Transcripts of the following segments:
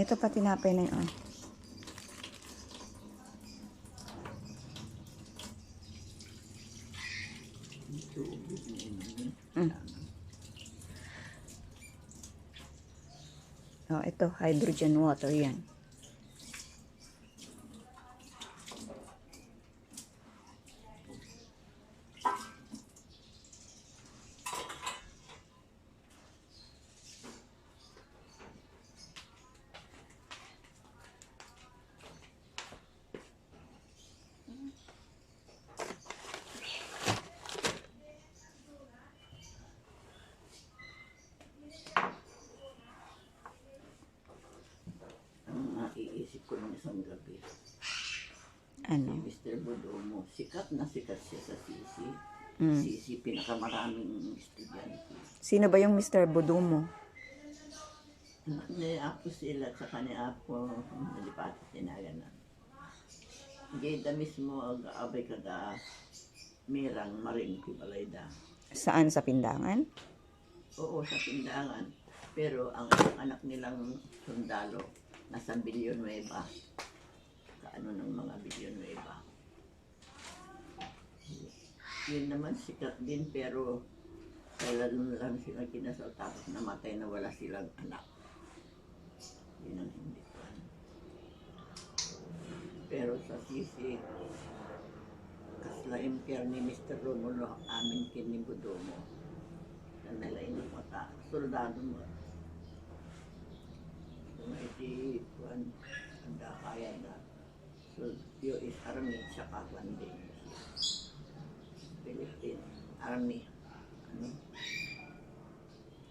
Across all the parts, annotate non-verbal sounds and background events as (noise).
Ito pa tinapay na yun. Mm. Oh, ito, hydrogen water yan. Ang naiisip ko nung isang gabi, Ano? si Mr. Bodomo, sikat na sikat siya sa Sisi. Mm. Sisi, pinakamaraming estudyante. Sino ba yung Mr. Budumo? Anak ni Apo sila at saka ni Apo, nalipat tinaganan. Gayda mismo ag-abay kada mirang maring kibalayda. Saan sa pindangan? Oo, sa tindahan. Pero ang anak nilang sundalo, nasa Bilyon Nueva. Kaano ng mga Bilyon Nueva. Yun naman sikat din pero kailan lang sila kinasal tapos namatay na wala silang anak. Yun ang hindi alam. Pero sa sisi, kasla impyer ni Mr. Romulo, amin kinibudo mo na nalain ng mata. Soldado mo. Iti, kuan, handa kaya na. So, yo is army, tsaka banding. Philippine Army. Ano?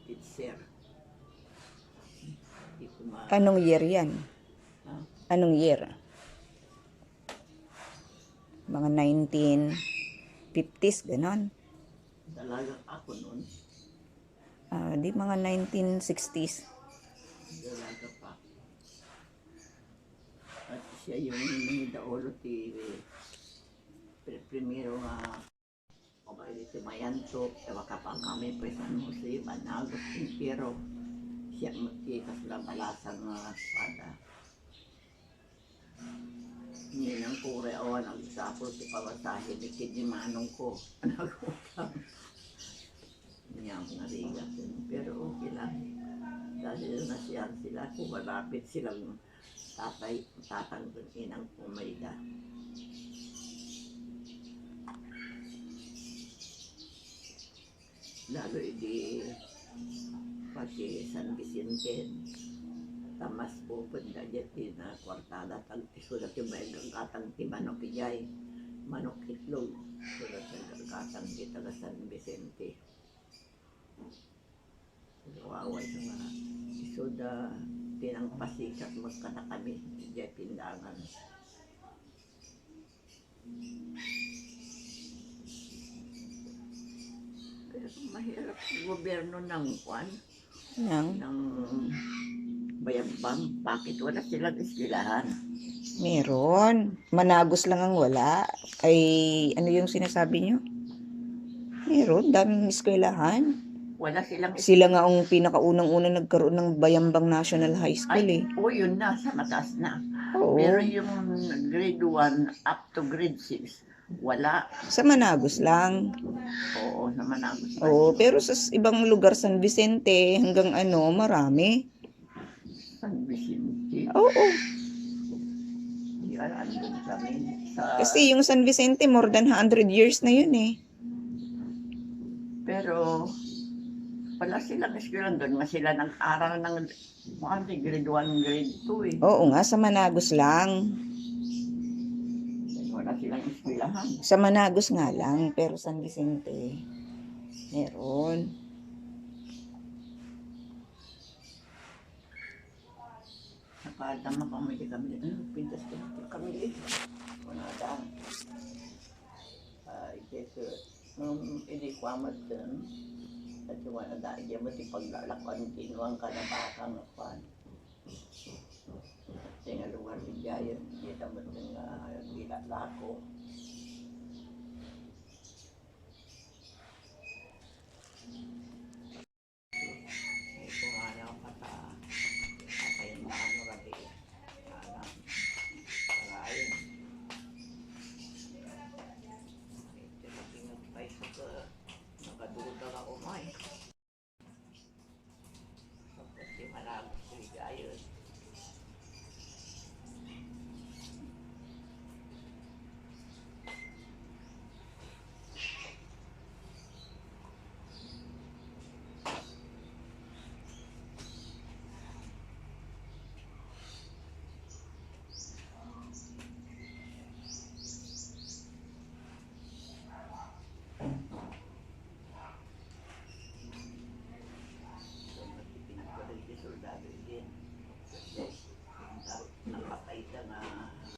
It's ma... Anong year yan? Ha? Anong year? Mga 1950s, ganon. Dalagang ako noon. Ah, di mga 1960s. Dalaga pa. At siya yung nangidaolo ti pri- primero nga Kabay ti Mayanto, tawa ka pa kami pa San Jose, Banagos, Impero. Siya ti kasla balasang nga espada. Ninang kure o nagsapol ti pawasahe ni kidi manong ko. (laughs) Nagutang. Niya mga rigat yun. Pero okay lang. Dahil nasiyan sila, kung malapit silang tatay, tatang dun inang pumayda. Lalo hindi pati San Vicente, tamas pupod na dyan na kwartada tag isulat yung may gagkatang ti manok ijay. Manok itlog sulat yung gagkatang ti taga San Vicente. Kawaway sa mga isuda tinang pasikat magkata kami ijay pindangan pero mahirap ang gobyerno ng kwan Yang, ng bayambang bakit wala silang eskwelahan meron. Managos lang ang wala. Ay, ano yung sinasabi nyo? Meron, daming eskwelahan. Wala silang Sila nga ang pinakaunang-unang nagkaroon ng Bayambang National High School eh. Ay, o yun na, sa mataas na. Oo. Pero yung grade 1 up to grade 6, wala. Sa Managos lang. Oo, sa Managos. pa. Oo, pero sa ibang lugar, San Vicente, hanggang ano, marami. San Vicente. Oo. Yan, andun kami. Sa, Kasi yung San Vicente, more than 100 years na yun eh. pero, wala silang eskwelahan doon. Nga sila nag-aral ng mga grade 1, grade 2 eh. Oo nga, sa Managos lang. Wala silang eskwelahan. Sa Managos nga lang, pero San Vicente, meron. Nakadama kami di kami. Ano, pintas ko na kami eh. Wala daan. Ah, ito, cuma ada dahil masih mo si paglalakwan yung kinuwang ka na bakang lakwan kasi nga lugar si Jaya dito mo para los criollos.